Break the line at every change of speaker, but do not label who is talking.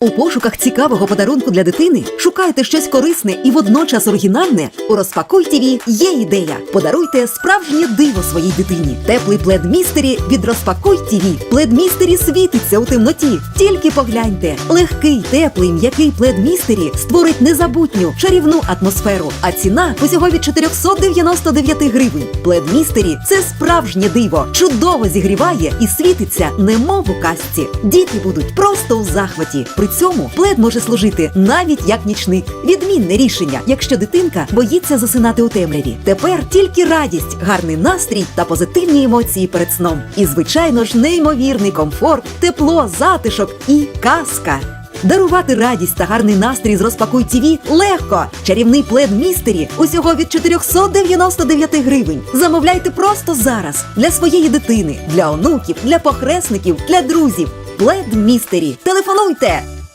У пошуках цікавого подарунку для дитини шукаєте щось корисне і водночас оригінальне. У розпакуй ТІВІ є ідея. Подаруйте справжнє диво своїй дитині. Теплий плед містері від розпакуй ТІВІ. Плед містері світиться у темноті. Тільки погляньте. Легкий, теплий, м'який плед містері створить незабутню чарівну атмосферу. А ціна усього від 499 гривень. Плед містері це справжнє диво. Чудово зігріває і світиться, немов у казці. Діти будуть просто у захваті. При цьому плед може служити навіть як нічник. Відмінне рішення, якщо дитинка боїться засинати у темряві. Тепер тільки радість, гарний настрій та позитивні емоції перед сном. І, звичайно ж, неймовірний комфорт, тепло, затишок і казка. Дарувати радість та гарний настрій з розпакуй ТІВІ легко. Чарівний плед містері усього від 499 гривень. Замовляйте просто зараз для своєї дитини, для онуків, для похресників, для друзів. Плед містері. Телефонуйте